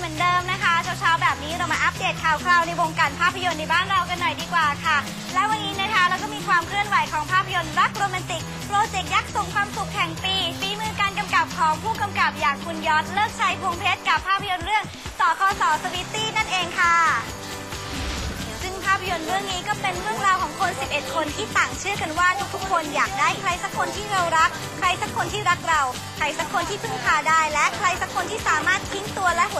เหมือนเดิมนะคะเช้าๆแบบนี้เรามาอัปเดตข่าวคราวในวงการภาพยนตร์ในบ้านเรากันหน่อยดีกว่าค่ะ และวันนี้นะคะเราก็มีความเคลื่อนไหวของภาพยนตร์รักโรแมนติกโปรเจกต์ยักษ์ส่งความสุขแห่งปีฝีมือการกำกับของผู้กำกับอย่างคุณยอดเลิกชัยพงเพชรกับภาพยนตร์เรื่องสคอสสวิตตี้นั่นเองค่ะซึ่งภาพยนตร์เรื่องนี้ก็เป็นเรื่องราวของคน 11 คนที่ต่างเชื่อกันว่าทุกๆคนอยากได้ใครสักคนที่เรารัก ใครสักคนที่รักเรา ใครสักคนที่พึ่งพาได้และใครสักคนที่สามารถ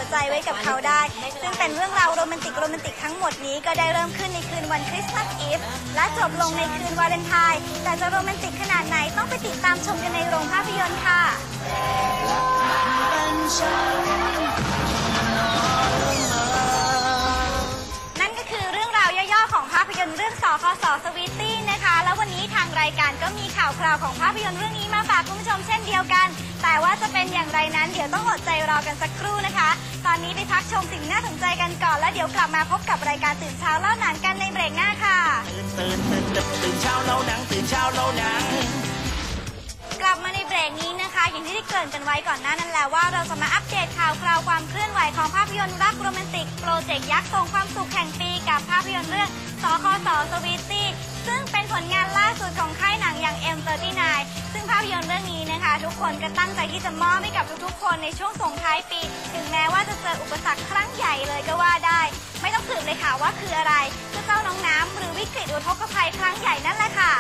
หัวใจไว้กับเขาได้ ซึ่งเป็นเรื่องราวโรแมนติกโรแมนติกทั้งหมดนี้ก็ได้เริ่มขึ้นในคืนวันคริสต์มาสอีฟและจบลงในคืนวาเลนไทน์แต่จะโรแมนติกขนาดไหนต้องไปติดตามชมกันในโรงภาพยนตร์ค่ะนั่นก็คือเรื่องราวย่อๆของภาพยนตร์เรื่องสคสสวีตี้ รายการก็มีข่าวคราวของภาพยนตร์เรื่องนี้มาฝากคุณผู้ชมเช่นเดียวกัน แต่ว่าจะเป็นอย่างไรนั้น เดี๋ยวต้องอดใจรอกันสักครู่นะคะ ตอนนี้ไปพักชมสิ่งน่าสนใจกันก่อน แล้วเดี๋ยวกลับมาพบกับรายการตื่นเช้าเล่าหนังกันในเบรกหน้าค่ะ ตื่นตื่นตื่นตื่นเช้าเล่าหนังตื่นเช้าเล่าหนังกลับมาในเบรกนี้นะคะ อย่างที่ได้เกริ่นกันไว้ก่อนหน้านั้นแล้วว่าเราจะมาอัปเดตข่าวคราวความเคลื่อนไหวของภาพยนตร์รักโรแมนติกโปรเจกต์ยักษ์ส่งความสุขแห่งปีกับภาพยนตร์เรื่องสคสสวีตี้ ซึ่งเป็นผลงานล่าสุดของค่ายหนังอย่าง M39 ซึ่งภาพยนตร์เรื่องนี้นะคะ ทุกคนก็ตั้งใจที่จะมอบให้กับทุกๆ คนในช่วงส่งท้ายปี ถึงแม้ว่าจะเจออุปสรรคครั้งใหญ่เลยก็ว่าได้ ไม่ต้องสืบเลยค่ะว่าคืออะไรคือเจ้าน้องน้ำหรือวิกฤตอุทกภัยครั้งใหญ่นั่นแหละค่ะ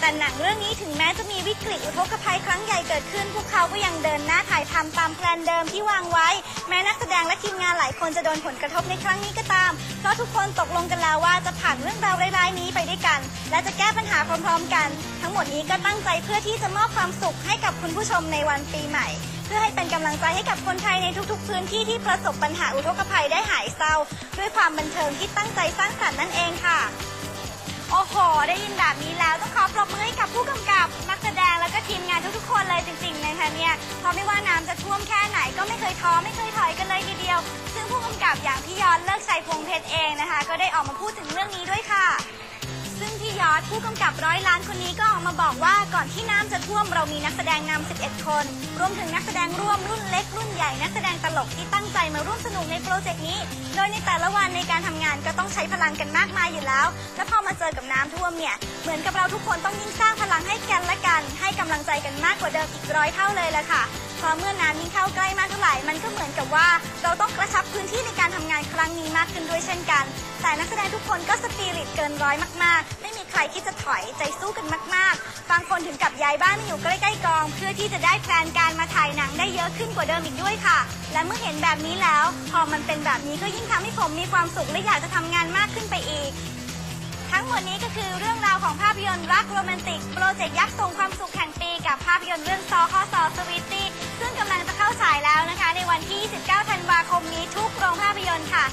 แต่หนังเรื่องนี้ถึงแม้จะมีวิกฤตอุทกภัยครั้งใหญ่เกิดขึ้น พวกเขาก็ยังเดินหน้าถ่ายทำตามแพลนเดิมที่วางไว้ แม้นักแสดงและทีมงานหลายคนจะโดนผลกระทบในครั้งนี้ก็ตาม เพราะทุกคนตกลงกันแล้วว่า ด้วยกัน และจะแก้ปัญหาพร้อมๆกัน ทั้งหมดนี้ก็ตั้งใจเพื่อที่จะมอบความสุขให้กับคุณผู้ชมในวันปีใหม่ เพื่อให้เป็นกำลังใจให้กับคนไทยในทุกๆ พื้นที่ที่ประสบปัญหาอุทกภัยได้หายเศร้า ด้วยความบันเทิงที่ตั้งใจสร้างสรรค์นั่นเองค่ะโอ้โห ได้ยินแบบนี้แล้วต้องขอปรบมือให้กับผู้กำกับ นักแสดงแล้วก็ทีมงานทุกๆ คนเลยจริงๆนะคะเนี่ยเพราะไม่ว่าน้ำจะท่วมแค่ไหนก็ไม่เคยท้อไม่เคยถอยกันเลยทีเดียว ซึ่งผู้กำกับอย่างพี่ยอดเลิกชัยพงเพชรเองนะคะ ก็ได้ออกมาพูดถึงเรื่องนี้ด้วยค่ะ ผู้กำกับร้อยล้านคนนี้ก็ออกมาบอกว่าก่อนที่น้ำจะท่วมเรามีนักแสดงนำ 11 คน รวมถึงนักแสดงร่วมรุ่นเล็กรุ่นใหญ่นักแสดงตลกที่ตั้งใจมาร่วมสนุกในโปรเจกต์นี้ โดยในแต่ละวันในการทำงานก็ต้องใช้พลังกันมากมายอยู่แล้วและ เจอกับน้ำท่วมเนี่ยเหมือนกับเราทุกคนต้องยิ่งสร้างพลังให้กันและกัน ให้กำลังใจกันมากกว่าเดิมอีกร้อยเท่าเลยละค่ะพราะเมื่อน้ำยิ่งเข้าใกล้มากเท่าไหร่ มันก็เหมือนกับว่าเราต้องกระชับพื้นที่ในการทำงานครั้งนี้มากขึ้นด้วยเช่นกัน แต่นักแสดงทุกคนก็สปิริตเกินร้อยมากๆ ไม่มีใครคิดจะถอยใจสู้กันมากๆ บางคนถึงกับย้ายบ้านมาอยู่ใกล้ๆกอง เพื่อที่จะได้แพลนการมาถ่ายหนังได้เยอะขึ้นกว่าเดิมอีกด้วยค่ะ และเมื่อเห็นแบบนี้แล้ว พอมันเป็นแบบนี้ก็ยิ่งทำให้ผมมีความสุขและอยากจะทำงานมากขึ้นไปอีกันนี้ก็คือเรื่องราวของภาพยนตร์รักโรแมนติก โปรเจกต์ยักษ์ส่งความสุขแห่งปีกับภาพยนตร์เรื่องซอคอซอสวีตี้ซึ่งกำลังจะเข้าฉายแล้วนะคะ ในวันที่29ธันวาคมนี้ทุกโรงภาพยนตร์ค่ะ